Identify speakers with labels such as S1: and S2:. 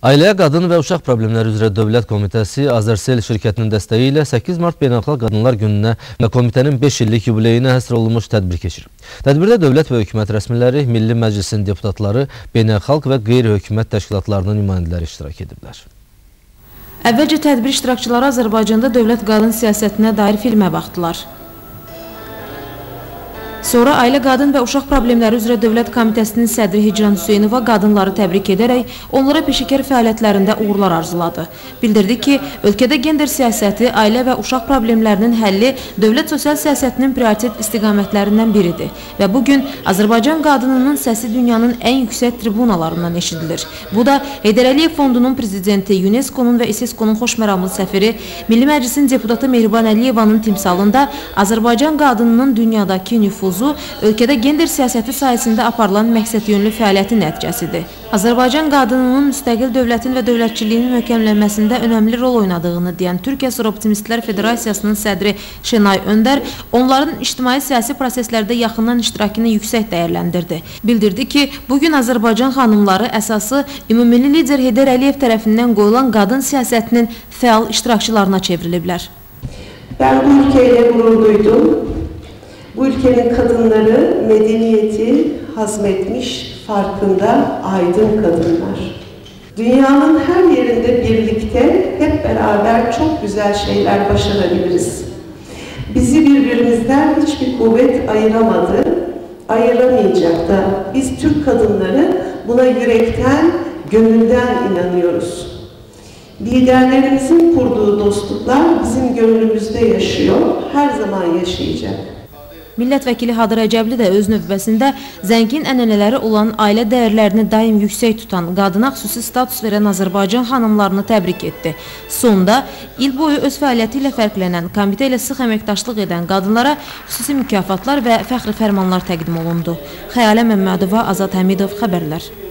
S1: Ailəyə Qadın və Uşaq Problemləri üzrə Dövlət Komitəsi Azərsel şirkətinin dəstəyi ilə 8 mart Beynəlxalq Qadınlar gününə və komitənin 5 illik yubileyinə həsr olunmuş tədbir keçir. Tədbirdə dövlət və hökumət rəsmiləri, Milli Məclisin deputatları, beynəlxalq və qeyri-hökumət təşkilatlarının nümayəndələri iştirak ediblər.
S2: Əvvəlcə tədbir iştirakçıları Azərbaycanda dövlət qadın siyasətinə dair filmə baxdılar. Sonra Ailə Qadın və Uşaq Problemləri üzrə Dövlət Komitəsinin sədri Hicran Hüseynova qadınları təbrik edərək onlara peşəkar fəaliyyətlərində uğurlar arzuladı. Bildirdi ki, ölkədə gender siyasəti, ailə və uşaq problemlərinin həlli dövlət sosial siyasətinin prioritet istiqamətlərindən biridir və bugün Azərbaycan qadınının səsi dünyanın ən yüksək tribunalarından eşidilir. Bu da Heydər Əliyev Fondunun prezidenti, UNESCO-nun və İSESCO-nun xoşməramlı səfiri, Milli Məclisin deputatı Mehriban Əliyevanın timsalında Azərbaycan qadınının dünyadakı nüfuzu mövzu ölkədə gender siyasəti sayəsində aparılan məqsədyönlü fəaliyyətin nəticəsidir. Azərbaycan qadınının müstəqil dövlətin və dövlətçiliyin möhkəmlənməsində önəmli rol oynadığını deyən Türkiyə Soroptimistlər Federasiyasının sədri Şenay Öndər onların ictimai-siyasi proseslərdə yaxından iştirakını yüksək dəyərləndirdi. Bildirdi ki, bugün Azərbaycan xanımları əsası ümumilli lider Heydər Əliyev tərəfindən qoyulan qadın siyasətinin fəal iştirakçılarına çevriliblər.
S3: Ben bu ülkeyle gurur duydum. Bu ülkenin kadınları medeniyeti hazmetmiş, farkında aydın kadınlar. Dünyanın her yerinde birlikte hep beraber çok güzel şeyler başarabiliriz. Bizi birbirimizden hiçbir kuvvet ayıramadı, ayıramayacak da biz Türk kadınları buna yürekten, gönülden inanıyoruz. Liderlerimizin kurduğu dostluklar bizim gönlümüzde yaşıyor, her zaman yaşayacak.
S2: Millət vəkili Hadır Əcəbli də öz növbəsində zəngin ənənələri olan ailə dəyərlərini daim yüksək tutan, qadına xüsusi status verən Azərbaycan xanımlarını təbrik etdi. Sonda il boyu öz fəaliyyəti ilə fərqlənən, komitə ilə sıx əməkdaşlıq edən qadınlara xüsusi mükafatlar və fəxri fərmanlar təqdim olundu. Xəyalə Məmmədova, Azad Həmidov xəbərlər.